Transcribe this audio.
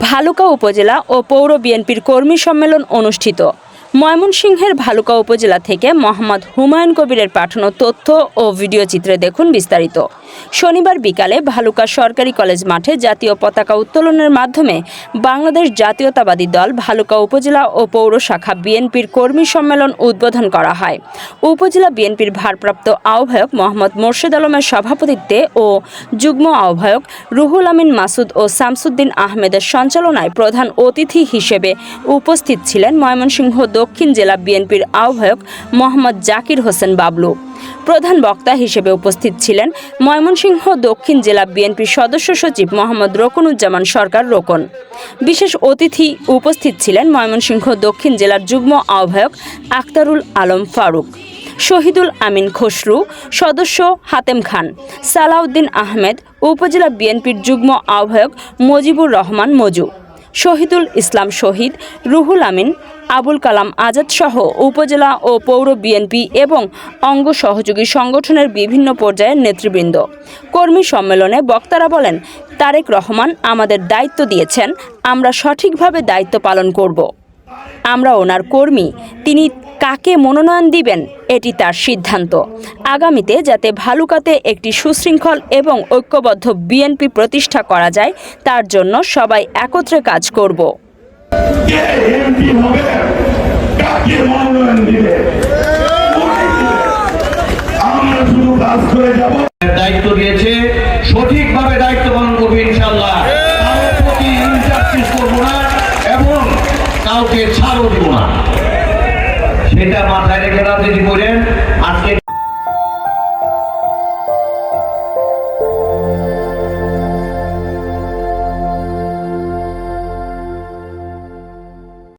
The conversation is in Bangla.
ভালুকা উপজেলা ও পৌর বিএনপির কর্মী সম্মেলন অনুষ্ঠিত। ময়মনসিংহের ভালুকা উপজেলা থেকে মোহাম্মদ হুমায়ুন কবিরের পাঠানো তথ্য ও ভিডিও চিত্রে দেখুন বিস্তারিত। শনিবার বিকালে ভালুকা সরকারি কলেজ মাঠে জাতীয় পতাকা উত্তোলনের মাধ্যমে বাংলাদেশ জাতীয়তাবাদী দল ভালুকা উপজেলা ও পৌর শাখা বিএনপির কর্মী সম্মেলন উদ্বোধন করা হয়। উপজেলা বিএনপির ভারপ্রাপ্ত আহ্বায়ক মোহাম্মদ মোর্শেদ আলমের সভাপতিত্বে ও যুগ্ম আহ্বায়ক রুহুল আমিন মাসুদ ও শামসুদ্দিন আহমেদের সঞ্চালনায় প্রধান অতিথি হিসেবে উপস্থিত ছিলেন ময়মনসিংহ দক্ষিণ জেলা বিএনপির আহ্বায়ক মোহাম্মদ জাকির হোসেন বাবলু। প্রধান বক্তা হিসেবে উপস্থিত ছিলেন ময়মনসিংহ দক্ষিণ জেলা বিএনপির সদস্য সচিব মোহাম্মদ রকনুজ্জামান সরকার রোকন। বিশেষ অতিথি উপস্থিত ছিলেন ময়মনসিংহ দক্ষিণ জেলার যুগ্ম আহ্বায়ক আক্তারুল আলম ফারুক, শহীদুল আমিন খসরু, সদস্য হাতেম খান, সালাউদ্দিন আহমেদ, উপজেলা বিএনপির যুগ্ম আহ্বায়ক মজিবুর রহমান মজু। শহীদুল ইসলাম শহীদ, রুহুল আমিন, আবুল কালাম আজাদ সহ উপজেলা ও পৌর বিএনপি এবং অঙ্গ সহযোগী সংগঠনের বিভিন্ন পর্যায়ের নেতৃবৃন্দ। কর্মী সম্মেলনে বক্তারা বলেন, তারেক রহমান আমাদের দায়িত্ব দিয়েছেন, আমরা সঠিকভাবে দায়িত্ব পালন করব। আমরা ওনার কর্মী, তিনি কাকে মনোনয়ন দিবেন এটি তার সিদ্ধান্ত। আগামীতে যাতে ভালুকাতে একটি সুশৃঙ্খল এবং ঐক্যবদ্ধ বিএনপি প্রতিষ্ঠা করা যায় তার জন্য সবাই একত্রে কাজ করব। কে এমপি হবে? কাকে মনোনয়ন দিবে? আমরা শুধু কাজ করে যাব। দায়িত্ব দিয়েছে সঠিকভাবে দায়িত্ব পালন করবে ইনশাল্লাহ কারোর প্রতি ইনজাস্টিস করব না এবং কাউকে ছাড়ও দিব না। সেটা মাথায় রেখে রাজনীতি করেন। আজকে